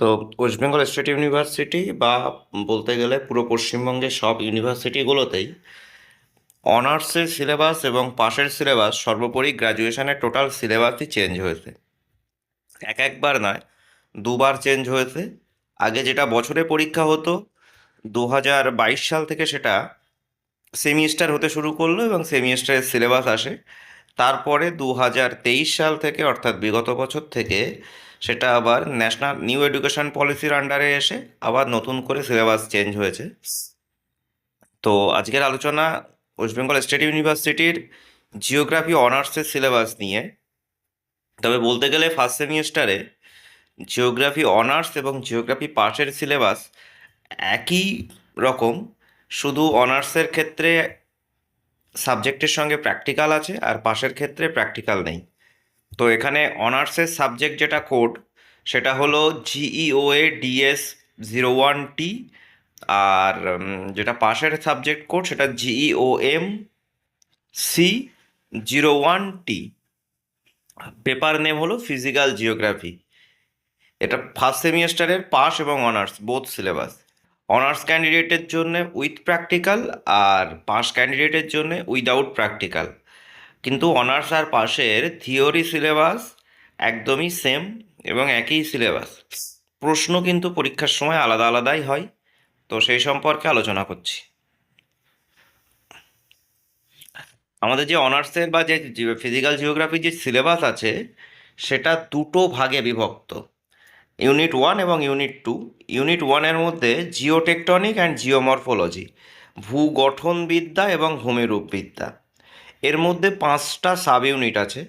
তো West Bengal state university বা বলতে গেলে পুরো পশ্চিমবঙ্গের সব ইউনিভার্সিটিগুলোতেই অনার্সের সিলেবাস এবং পাশের সিলেবাস সর্বোপরি গ্র্যাজুয়েশনের টোটাল সিলেবাসই চেঞ্জ হয়েছে। এক একবার নয়, দুবার চেঞ্জ হয়েছে। আগে যেটা বছরে পরীক্ষা হতো দু হাজার বাইশ সাল থেকে সেটা সেমিস্টার হতে শুরু করল এবং সেমিস্টারের সিলেবাস আসে। তারপরে দু হাজার তেইশ সাল থেকে, অর্থাৎ বিগত বছর থেকে সেটা আবার ন্যাশনাল নিউ এডুকেশন পলিসির আন্ডারে এসে আবার নতুন করে সিলেবাস চেঞ্জ হয়েছে। তো আজকের আলোচনা ওয়েস্ট বেঙ্গল স্টেট ইউনিভার্সিটির জিওগ্রাফি অনার্সের সিলেবাস নিয়ে। তবে বলতে গেলে ফার্স্ট সেমিস্টারে জিওগ্রাফি অনার্স এবং জিওগ্রাফি পাসের সিলেবাস একই রকম, শুধু অনার্সের ক্ষেত্রে সাবজেক্টের সঙ্গে প্র্যাকটিক্যাল আছে আর পাশের ক্ষেত্রে প্র্যাকটিক্যাল নেই। তো এখানে অনার্সের সাবজেক্ট যেটা কোড, সেটা হলো GEOA DS zero one T আর যেটা পাশের সাবজেক্ট কোড সেটা GEOM C zero one T paper name হলো ফিজিক্যাল জিওগ্রাফি। এটা ফার্স্ট সেমিস্টারের পাস এবং অনার্স, বোথ সিলেবাস। অনার্স ক্যান্ডিডেটের জন্য উইথ প্র্যাকটিক্যাল আর পাস ক্যান্ডিডেটের জন্য উইদাউট প্র্যাকটিক্যাল। কিন্তু অনার্স আর পাশের থিওরি সিলেবাস একদমই সেম এবং একই সিলেবাস। প্রশ্ন কিন্তু পরীক্ষার সময় আলাদা আলাদাই হয়, তো সেই সম্পর্কে আলোচনা করছি। আমাদের যে অনার্সের বা যে ফিজিক্যাল জিওগ্রাফির যে সিলেবাস আছে, সেটা দুটো ভাগে বিভক্ত। ইউনিট ওয়ান এবং ইউনিট টু। ইউনিট ওয়ানের মধ্যে জিওটেকটনিক অ্যান্ড জিওমরফোলজি, ভূগঠনবিদ্যা এবং ভূমিরূপবিদ্যা। এর মধ্যে পাঁচটা সাব ইউনিট আছে।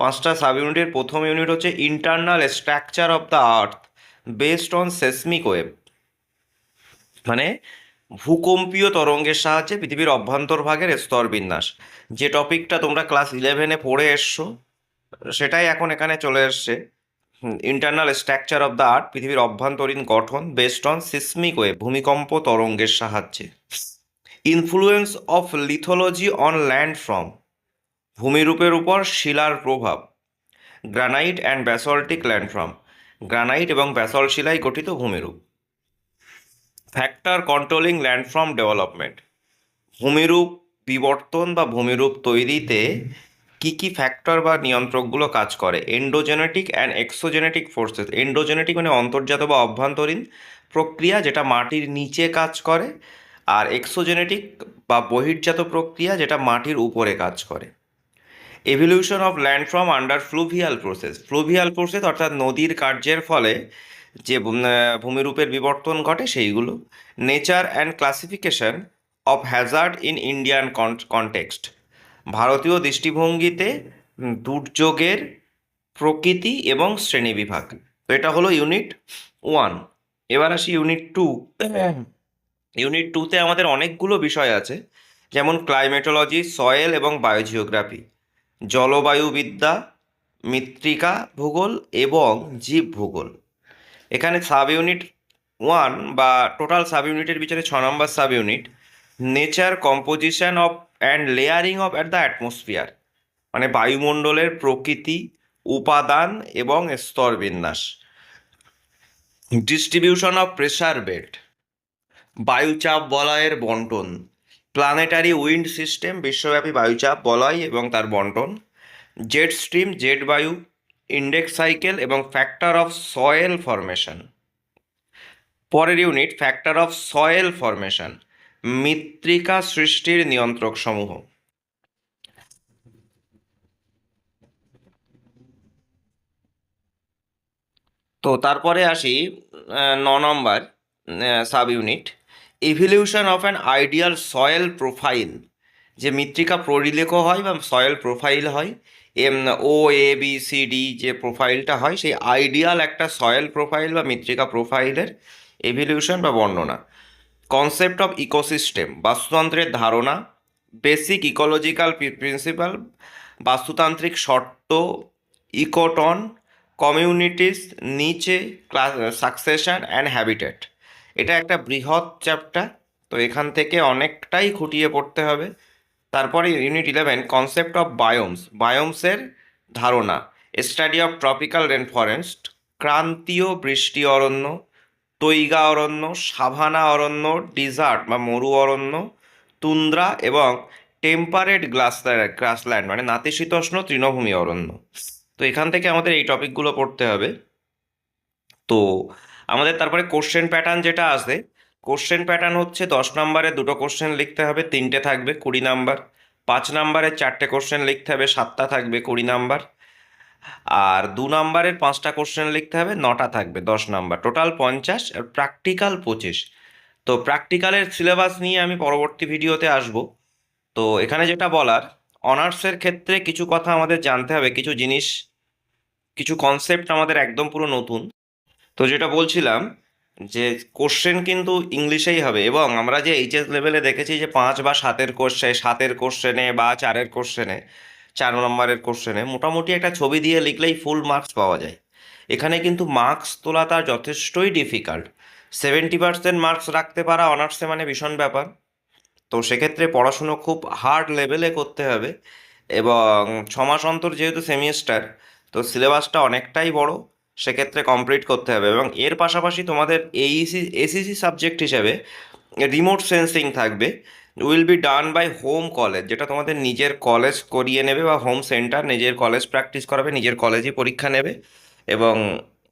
পাঁচটা সাব ইউনিটের প্রথম ইউনিট হচ্ছে internal structure of the earth based on seismic wave মানে ভূকম্পীয় তরঙ্গের সাহায্যে পৃথিবীর অভ্যন্তরভাগের স্তর বিন্যাস। যে টপিকটা তোমরা ক্লাস ইলেভেনে পড়ে এসছো, সেটাই এখন এখানে চলে এসছে। Internal structure of the earth পৃথিবীর অভ্যন্তরীণ গঠন বেসড অন সিসমিক ওয়েভ ভূমিকম্প তরঙ্গের সাহায্যে। Influence of lithology on landform ভূমিরূপের উপর শিলার প্রভাব granite and basaltic landform granite এবং ব্যাসল শিলায় গঠিত ভূমিরূপ। ফ্যাক্টর কন্ট্রোলিং ল্যান্ডফর্ম ডেভেলপমেন্ট ভূমিরূপ বিবর্তন বা ভূমিরূপ তৈরিতে কি কি ফ্যাক্টর বা নিয়ন্ত্রকগুলো কাজ করে? Endogenetic and exogenetic forces endogenetic মানে অন্তর্জাত বা অভ্যন্তরীণ প্রক্রিয়া যেটা মাটির নিচে কাজ করে আর এক্সোজেনেটিক বা বহির্জাত প্রক্রিয়া যেটা মাটির উপরে কাজ করে। Evolution of landform under fluvial process fluvial process অর্থাৎ নদীর কার্যের ফলে যে ভূমিরূপের বিবর্তন ঘটে সেইগুলো। Nature and classification of hazard in Indian context ভারতীয় দৃষ্টিভঙ্গিতে দুর্যোগের প্রকৃতি এবং শ্রেণীবিভাগ তো এটা হলো ইউনিট ওয়ান এবার আসি ইউনিট টু ইউনিট টুতে আমাদের অনেকগুলো বিষয় আছে, যেমন ক্লাইমেটোলজি সয়েল এবং বায়োজিওগ্রাফি জলবায়ুবিদ্যা, মৃত্তিকা ভূগোল এবং জীব ভূগোল। এখানে সাব ইউনিট ওয়ান বা টোটাল সাব ইউনিটের ভিতরে ছ নম্বর sub unit nature composition of and layering of at the atmosphere মানে বায়ুমণ্ডলের প্রকৃতি, উপাদান এবং স্তর বিন্যাস ডিস্ট্রিবিউশন অফ প্রেসার বেল্ট বায়ুচাপ বলয়ের বন্টন। প্ল্যানেটারি উইন্ড সিস্টেম বিশ্বব্যাপী বায়ুচাপ, বলয় এবং তার বন্টন। জেট স্ট্রিম জেট বায়ু ইন্ডেক্স সাইকেল এবং ফ্যাক্টর অফ সয়েল ফরমেশন পরের unit factor of soil formation মৃত্তিকা সৃষ্টির নিয়ন্ত্রক সমূহ। তো তারপরে আসি ন নম্বর sub unit evolution of an ideal soil profile যে মৃত্তিকা পরিলেখ হয় বা সয়েল প্রোফাইল হয়, M O A B C D যে প্রোফাইলটা হয়, সেই আইডিয়াল একটা সয়েল প্রোফাইল বা মৃত্তিকা প্রোফাইলের এভিলিউশন বা বর্ণনা। কনসেপ্ট অফ ইকোসিস্টেম বাস্তুতন্ত্রের ধারণা বেসিক ইকোলজিক্যাল প্রিন্সিপাল বাস্তুতান্ত্রিক শর্ত ecotone communities niche class succession and habitat এটা একটা বৃহৎ চ্যাপ্টার তো এখান থেকে অনেকটাই খুঁটিয়ে পড়তে হবে। তারপরে unit eleven concept of biomes বায়োমসের ধারণা study of tropical rain forest ক্রান্তীয় বৃষ্টি অরণ্য, তৈগা অরণ্য, সাভানা অরণ্য ডিজার্ট বা মরু অরণ্য, তুন্দ্রা এবং টেম্পারেট গ্লাসল্যান্ড গ্রাসল্যান্ড মানে নাতিশীতোষ্ণ তৃণভূমি অরণ্য। তো এখান থেকে আমাদের এই টপিকগুলো পড়তে হবে। তো আমাদের তারপরে কোশ্চেন প্যাটার্ন যেটা আসে কোশ্চেন প্যাটার্ন হচ্ছে দশ নম্বরে দুটো কোশ্চেন লিখতে হবে, তিনটে থাকবে, কুড়ি নাম্বার। পাঁচ নম্বরে চারটে কোশ্চেন লিখতে হবে, সাতটা থাকবে, কুড়ি নাম্বার। আর দু নম্বরের পাঁচটা কোশ্চেন লিখতে হবে, নটা থাকবে, দশ নাম্বার। টোটাল পঞ্চাশ আর প্র্যাকটিক্যাল পঁচিশ। তো প্র্যাকটিক্যালের সিলেবাস নিয়ে আমি পরবর্তী ভিডিওতে আসব। তো এখানে যেটা বলার অনার্সের ক্ষেত্রে কিছু কথা আমাদের জানতে হবে, কিছু জিনিস, কিছু কনসেপ্ট আমাদের একদম পুরো নতুন। তো যেটা বলছিলাম যে কোশ্চেন কিন্তু ইংলিশেই হবে এবং আমরা যে এইচএস লেভেলে দেখেছি যে পাঁচ বা সাতের কোশ্চেন সাতের কোশ্চেনে বা চারের কোশ্চেনে চার নম্বরের কোশ্চেনে মোটামুটি একটা ছবি দিয়ে লিখলেই ফুল মার্কস পাওয়া যায়। এখানে কিন্তু মার্কস তোলা তার যথেষ্টই ডিফিকাল্ট সেভেন্টি পার্সেন্ট মার্কস রাখতে পারা অনার্সে মানে ভীষণ ব্যাপার। তো সেক্ষেত্রে পড়াশুনো খুব হার্ড লেভেলে করতে হবে এবং ছ মাস অন্তর যেহেতু সেমিস্টার তো সিলেবাসটা অনেকটাই বড়। সেক্ষেত্রে কমপ্লিট করতে হবে এবং এর পাশাপাশি তোমাদের এইসি এসিসি সাবজেক্ট হিসেবে রিমোট সেন্সিং থাকবে। Will be done by home college যেটা তোমাদের নিজের কলেজ করিয়ে নেবে বা হোম সেন্টার নিজের কলেজ প্র্যাকটিস করাবে, নিজের কলেজে পরীক্ষা নেবে এবং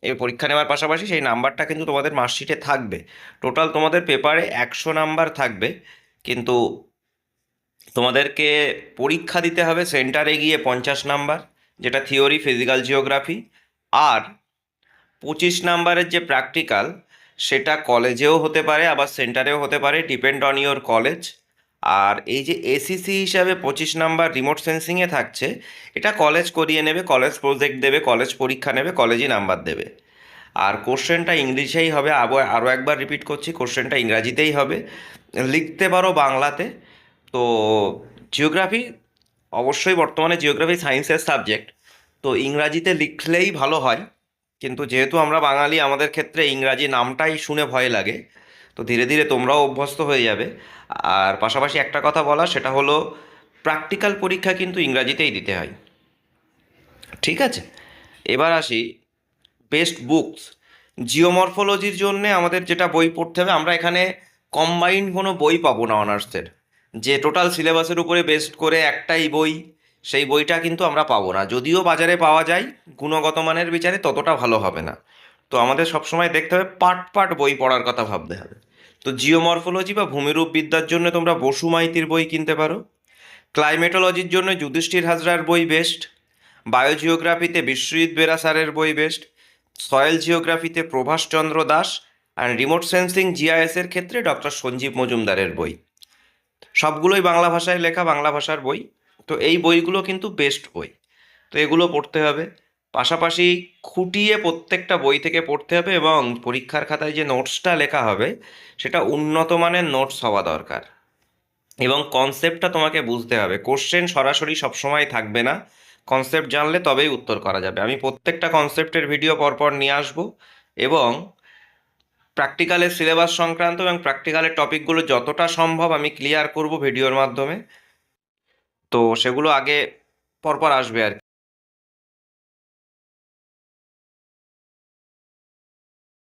এই পরীক্ষা নেওয়ার পাশাপাশি সেই নাম্বারটা কিন্তু তোমাদের মার্কশিটে থাকবে। টোটাল তোমাদের পেপারে একশো নাম্বার থাকবে, কিন্তু তোমাদেরকে পরীক্ষা দিতে হবে সেন্টারে গিয়ে পঞ্চাশ নাম্বার, যেটা থিওরি ফিজিক্যাল জিওগ্রাফি আর পঁচিশ নাম্বারের যে প্র্যাকটিক্যাল সেটা কলেজেও হতে পারে, আবার সেন্টারেও হতে পারে ডিপেন্ড অন ইওর কলেজ আর এই যে এসিসি হিসাবে পঁচিশ নাম্বার রিমোট সেন্সিংয়ে থাকছে, এটা কলেজ করিয়ে নেবে কলেজ প্রজেক্ট দেবে কলেজ পরীক্ষা নেবে কলেজই নাম্বার দেবে। আর কোশ্চেনটা ইংলিশেই হবে আবার আরও একবার রিপিট করছি কোশ্চেনটা ইংরাজিতেই হবে। লিখতে পারো বাংলাতে। তো জিওগ্রাফি অবশ্যই বর্তমানে জিওগ্রাফি সায়েন্সের সাবজেক্ট তো ইংরাজিতে লিখলেই ভালো হয়। কিন্তু যেহেতু আমরা বাঙালি, আমাদের ক্ষেত্রে ইংরাজি নামটাই শুনে ভয় লাগে। তো ধীরে ধীরে তোমরাও অভ্যস্ত হয়ে যাবে। আর পাশাপাশি একটা কথা বলা সেটা হলো প্র্যাকটিক্যাল পরীক্ষা কিন্তু ইংরাজিতেই দিতে হয়। ঠিক আছে? এবার আসি বেস্ট বুকস জিওমরফোলজির জন্যে আমাদের যেটা বই পড়তে হবে, আমরা এখানে কম্বাইন্ড কোনো বই পাবো না অনার্সের যে টোটাল সিলেবাসের উপরে বেস্ট করে একটাই বই সেই বইটা কিন্তু আমরা পাবো না। যদিও বাজারে পাওয়া যায়, গুণগত মানের বিচারে ততটা ভালো হবে না। তো আমাদের সবসময় দেখতে হবে পার্ট পার্ট বই পড়ার কথা ভাবতে হবে। তো জিওমরফোলজি বা ভূমিরূপ বিদ্যার জন্য তোমরা বসু মাইতির বই কিনতে পারো। ক্লাইমেটোলজির জন্য যুধিষ্ঠির হাজরার বই বেস্ট বায়োজিওগ্রাফিতে বিশ্বজিৎ বেরা বেরাসারের বই বেস্ট সয়েল জিওগ্রাফিতে প্রভাষচন্দ্র দাস। আর রিমোট সেন্সিং জিআইএসের ক্ষেত্রে ডক্টর সঞ্জীব মজুমদারের বই। সবগুলোই বাংলা ভাষায় লেখা, বাংলা ভাষার বই। তো এই বইগুলো কিন্তু বেস্ট বই। তো এগুলো পড়তে হবে। পাশাপাশি খুঁটিয়ে প্রত্যেকটা বই থেকে পড়তে হবে এবং পরীক্ষার খাতায় যে নোটসটা লেখা হবে, সেটা উন্নত মানের নোটস হওয়া দরকার। এবং কনসেপ্টটা তোমাকে বুঝতে হবে। কোশ্চেন সরাসরি সবসময় থাকবে না। কনসেপ্ট জানলে তবেই উত্তর করা যাবে। আমি প্রত্যেকটা কনসেপ্টের ভিডিও পরপর নিয়ে আসব এবং প্র্যাকটিক্যালের সিলেবাস সংক্রান্ত এবং প্র্যাকটিক্যালের টপিকগুলো যতটা সম্ভব আমি ক্লিয়ার করব ভিডিওর মাধ্যমে। তো সেগুলো আগে পরপর আসবে আর